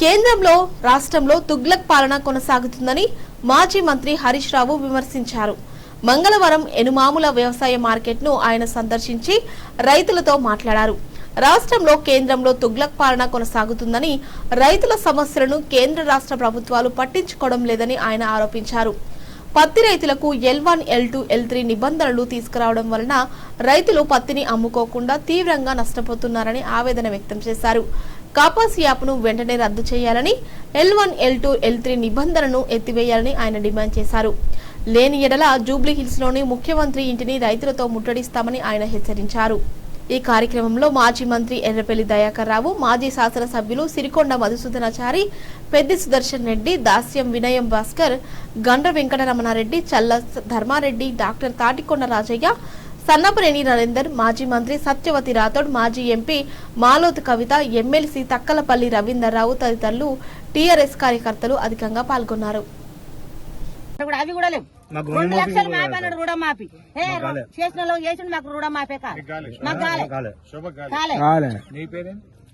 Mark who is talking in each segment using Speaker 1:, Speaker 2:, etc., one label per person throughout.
Speaker 1: కేంద్రంలో రాష్ట్రంలో తుగ్లక్ పాలన కొనసాగుతుందని మాజీ మంత్రి హరీష్ రావు విమర్శించారు. మంగళవారం ఎనుమాముల వ్యవసాయ మార్కెట్ను ఆయన సందర్శించి రైతులతో మాట్లాడారు. రాష్ట్రంలో కేంద్రంలో తుగ్లక్ పాలన కొనసాగుతుందని రైతుల సమస్యలను కేంద్ర రాష్ట్ర ప్రభుత్వాలు పట్టించుకోవడం లేదని ఆయన ఆరోపించారు. పత్తి రైతులకు L one L two L three నిబంధనలు తీసుకురావడం వలన రైతులు పత్తిని అమ్ముకోకుండా తీవ్రంగా నష్టపోతున్నారని ఆవేదన వ్యక్తం చేశారు. కాపాస్ యాప్ను వెంటనే రద్దు చేయాలని L one L two L three నిబంధనను ఎత్తివేయాలని ఆయన డిమాండ్ చేశారు. లేని ఎడల జూబ్లీ హిల్స్లోని ముఖ్యమంత్రి ఇంటిని రైతులతో ముట్టడిస్తామని ఆయన హెచ్చరించారు. ఈ కార్యక్రమంలో మాజీ మంత్రి ఎర్రపల్లి దయాకర్ రావు మాజీ శాసనసభ్యులు సిరికొండ మధుసూదనాచారి పెద్ది సుదర్శన్ రెడ్డి దాస్యం వినయం భాస్కర్ గండ్ర వెంకటరమణారెడ్డి చల్ల ధర్మారెడ్డి డాక్టర్ తాటికొండ రాజయ్య సన్నపనేని నరేందర్ మాజీ మంత్రి సత్యవతి రాథోడ్ మాజీ ఎంపీ మాలోత్ కవిత ఎమ్మెల్సీ తక్కలపల్లి రవీందర్ రావు తదితరులు టీఆర్ఎస్ కార్యకర్తలు అధికంగా పాల్గొన్నారు.
Speaker 2: కూడా అవి కూడా లేవు.
Speaker 3: మాకు
Speaker 2: రెండు లక్షలు
Speaker 3: కాలే.
Speaker 2: చేసిన చేసిన మాకు మాకు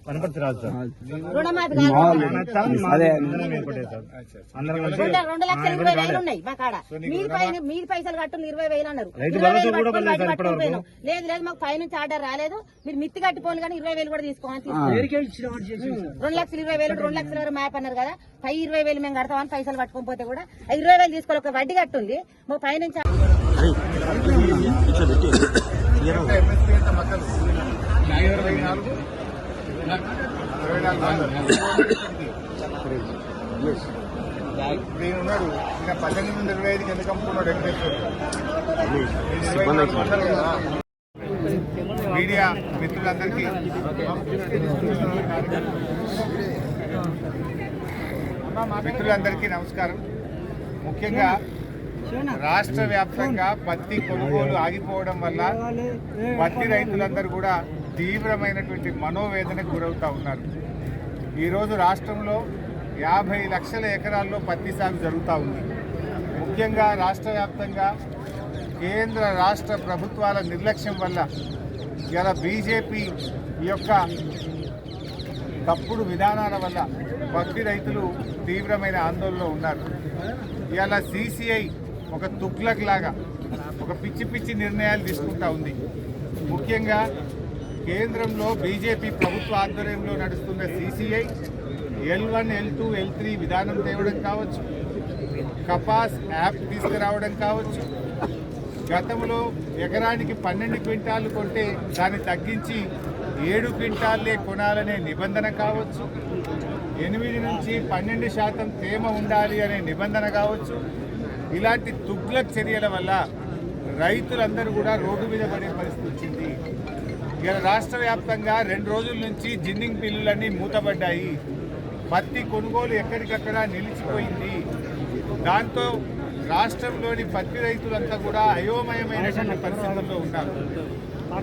Speaker 3: వనపర్తి సార్.
Speaker 2: రెండు రెండు లక్షల ఇరవై వేలు ఉన్నాయి మా కాడ. మీరు పైసలు కట్టు ఇరవై వేలు అన్నారు. లేదు లేదు మాకు పైనుంచి ఆర్డర్ రాలేదు. మీరు మిత్తి కట్టిపోను కానీ ఇరవై వేలు కూడా తీసుకున్నాం. రెండు లక్షలు ఇరవై వేలు రెండు లక్షల వరకు మ్యాప్ అన్నారు కదా. పై ఇరవై వేలు మేము కడతామని పైసలు పట్టుకొని పోతే కూడా ఆ ఇరవై వేలు తీసుకోవాలి. ఒక వడ్డీ కట్టుంది. మా పైనుంచి
Speaker 4: నేను ఇంకా పద్దెనిమిది నుండి ఇరవై ఐదుకి ఎందుకు అమ్ముకున్నాడు వెంకటేశ్వర. మీడియా మిత్రులందరికీ. మిత్రులందరికీ నమస్కారం. ముఖ్యంగా రాష్ట్ర వ్యాప్తంగా పత్తి కొనుగోలు ఆగిపోవడం వల్ల పత్తి రైతులందరూ కూడా తీవ్రమైనటువంటి మనోవేదనకు గురవుతూ ఉన్నారు. ఈరోజు రాష్ట్రంలో యాభై లక్షల ఎకరాల్లో పత్తి సాగు జరుగుతూ ఉంది. ముఖ్యంగా రాష్ట్ర వ్యాప్తంగా కేంద్ర రాష్ట్ర ప్రభుత్వాల నిర్లక్ష్యం వల్ల ఇలా బీజేపీ యొక్క తప్పుడు విధానాల వల్ల పత్తి రైతులు తీవ్రమైన ఆందోళనలో ఉన్నారు. ఇలా సీసీఐ ఒక తుగ్లక్ లాగా ఒక పిచ్చి పిచ్చి నిర్ణయాలు తీసుకుంటా ఉంది. ముఖ్యంగా కేంద్రంలో బీజేపీ ప్రభుత్వ ఆధ్వర్యంలో నడుస్తున్న CCI L one L two L three విధానం తేవడం కావచ్చు కపాస్ యాప్ తీసుకురావడం కావచ్చు. గతంలో ఎకరానికి పన్నెండు క్వింటాలు కొంటే దాన్ని తగ్గించి ఏడు క్వింటాల్లే కొనాలనే నిబంధన కావచ్చు. ఎనిమిది నుంచి పన్నెండు శాతం తేమ ఉండాలి అనే నిబంధన కావచ్చు. ఇలాంటి తుగ్లక్ చర్యల వల్ల రైతులందరూ కూడా రోడ్డు మీద పడే పరిస్థితి వచ్చింది. ఇలా రాష్ట్ర వ్యాప్తంగా రెండు రోజుల నుంచి జిన్నింగ్ బిల్లులన్నీ మూతపడ్డాయి. పత్తి కొనుగోలు ఎక్కడికక్కడ నిలిచిపోయింది. దాంతో రాష్ట్రంలోని పత్తి రైతులంతా కూడా అయోమయమైనటువంటి పరిస్థితుల్లో ఉన్నారు.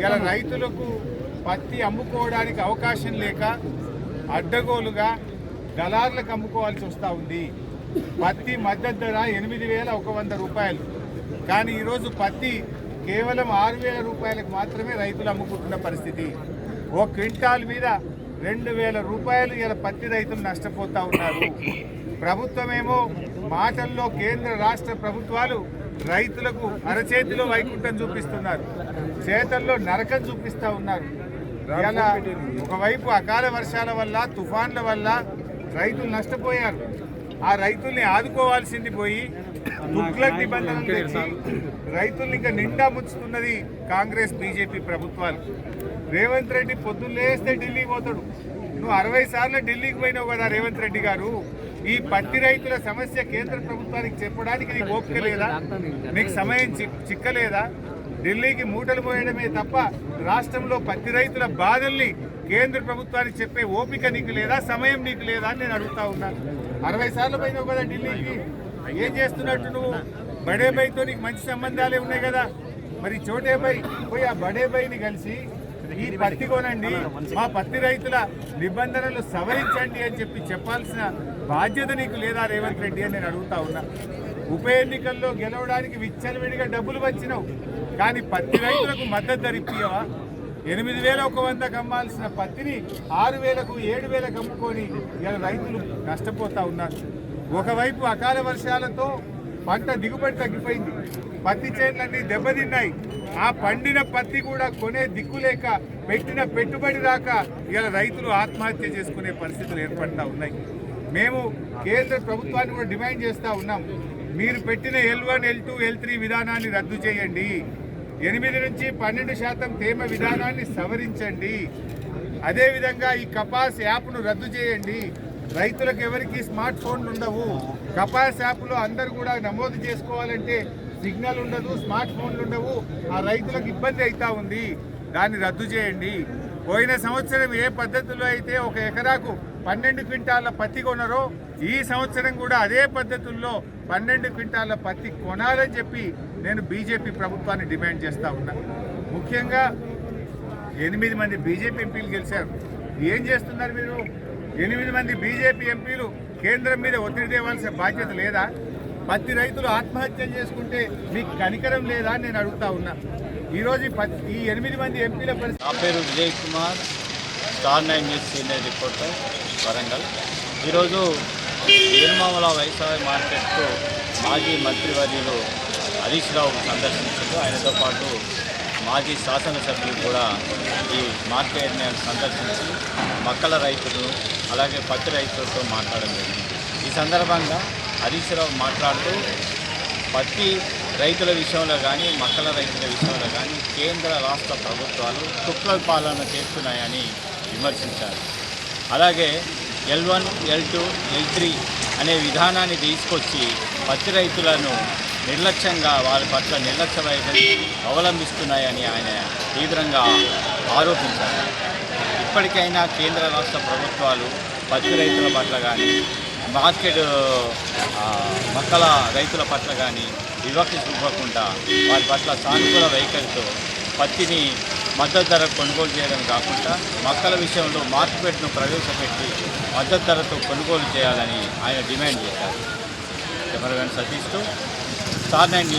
Speaker 4: ఇలా రైతులకు పత్తి అమ్ముకోవడానికి అవకాశం లేక అడ్డగోలుగా దళారులకు అమ్ముకోవాల్సి వస్తూ ఉంది. పత్తి మద్దతు ధర ఎనిమిది వేల ఒక వంద రూపాయలు. కానీ ఈరోజు పత్తి కేవలం ఆరు వేల రూపాయలకు మాత్రమే రైతులు అమ్ముకుంటున్న పరిస్థితి. ఓ క్వింటాల్ మీద రెండు వేల రూపాయలు ఇలా పత్తి రైతులు నష్టపోతూ ఉన్నారు. ప్రభుత్వమేమో మాటల్లో కేంద్ర రాష్ట్ర ప్రభుత్వాలు రైతులకు అరచేతిలో వైకుంఠం చూపిస్తున్నారు. చేతల్లో నరకం చూపిస్తూ ఉన్నారు. ఇలా ఒకవైపు అకాల వర్షాల వల్ల తుఫాన్ల వల్ల రైతులు నష్టపోయారు. ఆ రైతుల్ని ఆదుకోవాల్సింది పోయి తుగ్లక్ నిబంధనలు తెచ్చి రైతుల్ని ఇంకా నిండా ముంచుతున్నది కాంగ్రెస్ బీజేపీ ప్రభుత్వాలు. రేవంత్ రెడ్డి పొద్దున్నేస్తే ఢిల్లీకి పోతాడు. నువ్వు అరవై సార్లు ఢిల్లీకి పోయినావు కదా రేవంత్ రెడ్డి గారు. ఈ పత్తి రైతుల సమస్య కేంద్ర ప్రభుత్వానికి చెప్పడానికి నీకు ఓపిక లేదా? నీకు సమయం చిక్కలేదా? ఢిల్లీకి మూటలు పోయడమే తప్ప రాష్ట్రంలో పత్తి రైతుల బాధల్ని కేంద్ర ప్రభుత్వానికి చెప్పే ఓపిక నీకు లేదా? సమయం నీకు లేదా అని నేను అడుగుతా ఉన్నాను అరవై సార్లు పోయినావు కదా ఢిల్లీకి. ఏం చేస్తున్నట్టు నువ్వు? బడేబాయితో నీకు మంచి సంబంధాలే ఉన్నాయి కదా. మరి చోటేబాయ్ పోయి ఆ బడేబాయిని కలిసి ఈ పత్తి కొనండి మా పత్తి రైతుల నిబంధనలు సవరించండి అని చెప్పి చెప్పాల్సిన బాధ్యత నీకు లేదా రేవంత్ రెడ్డి అని నేను అడుగుతా ఉన్నా. ఉప ఎన్నికల్లో గెలవడానికి విచ్చలవిడిగా డబ్బులు వచ్చినావు. కానీ పత్తి రైతులకు మద్దతు ధర ఎనిమిది వేల ఒక వందకు అమ్మాల్సిన పత్తిని ఆరు వేలకు ఏడు వేలకు అమ్ముకొని ఇలా రైతులు నష్టపోతూ ఉన్నారు. ఒకవైపు అకాల వర్షాలతో పంట దిగుబడి తగ్గిపోయింది. పత్తి చేనులన్నీ దెబ్బతిన్నాయి. ఆ పండిన పత్తి కూడా కొనే దిక్కు లేక పెట్టిన పెట్టుబడి రాక ఇలా రైతులు ఆత్మహత్య చేసుకునే పరిస్థితులు ఏర్పడతా ఉన్నాయి. మేము కేంద్ర ప్రభుత్వాన్ని కూడా డిమాండ్ చేస్తూ ఉన్నాం. మీరు పెట్టిన L one L two L three విధానాన్ని రద్దు చేయండి. ఎనిమిది నుంచి పన్నెండు శాతం తేమ విధానాన్ని సవరించండి. అదేవిధంగా ఈ కపాస్ యాప్ను రద్దు చేయండి. రైతులకు ఎవరికి స్మార్ట్ ఫోన్లు ఉండవు. కపాస్ యాప్లో అందరు కూడా నమోదు చేసుకోవాలంటే సిగ్నల్ ఉండదు స్మార్ట్ ఫోన్లు ఉండవు. ఆ రైతులకు ఇబ్బంది అవుతా ఉంది. దాన్ని రద్దు చేయండి. పోయిన సంవత్సరం ఏ పద్ధతిలో అయితే ఒక ఎకరాకు పన్నెండు క్వింటాల పత్తి కొనరో ఈ సంవత్సరం కూడా అదే పద్ధతుల్లో పన్నెండు క్వింటాల పత్తి కొనాలని చెప్పి నేను బీజేపీ ప్రభుత్వాన్ని డిమాండ్ చేస్తా ఉన్నా. ముఖ్యంగా ఎనిమిది మంది బీజేపీ ఎంపీలు గెలిచారు. ఏం చేస్తున్నారు మీరు? ఎనిమిది మంది బీజేపీ ఎంపీలు కేంద్రం మీద ఒత్తిడి తేవాల్సిన బాధ్యత లేదా? పత్తి రైతులు ఆత్మహత్యలు చేసుకుంటే మీకు కనికరం లేదా అని నేను అడుగుతా ఉన్నా. ఈరోజు ఈ పత్తి ఈ ఎనిమిది మంది ఎంపీల పరిస్థితి
Speaker 5: నా పేరు Vijay Kumar. Star nine news senior reporter Warangal. ఈరోజు ఏనుమామల వ్యవసాయ మార్కెట్కు మాజీ మంత్రివర్యులు హరీష్ రావు సందర్శించారు. ఆయనతో పాటు మాజీ శాసనసభ్యులు కూడా ఈ మార్కెట్ని సందర్శించి మక్కల రైతులు అలాగే పత్తి రైతులతో మాట్లాడడం జరిగింది. ఈ సందర్భంగా హరీష్ రావు మాట్లాడుతూ పత్తి రైతుల విషయంలో కానీ మక్కల రైతుల విషయంలో కానీ కేంద్ర రాష్ట్ర ప్రభుత్వాలు కుట్ల పాలన చేస్తున్నాయని విమర్శించారు. అలాగే L one L two L three అనే విధానాన్ని తీసుకొచ్చి పత్తి రైతులను నిర్లక్ష్యంగా వాళ్ళ పట్ల నిర్లక్ష్య వైఖరి అవలంబిస్తున్నాయని ఆయన తీవ్రంగా ఆరోపించారు. ఇప్పటికైనా కేంద్ర రాష్ట్ర ప్రభుత్వాలు పత్తి రైతుల పట్ల కానీ మార్కెట్ మొక్కల రైతుల పట్ల కానీ వివక్ష చూపకుండా వారి పట్ల సానుకూల వైఖరితో పత్తిని మద్దతు ధర కొనుగోలు చేయడం కాకుండా మొక్కల విషయంలో మార్కెట్ను ప్రవేశపెట్టి మద్దతు ధరతో కొనుగోలు చేయాలని ఆయన డిమాండ్ చేశారు. కెమెరామెన్ సతీష్తో స్టార్ నైన్ న్యూస్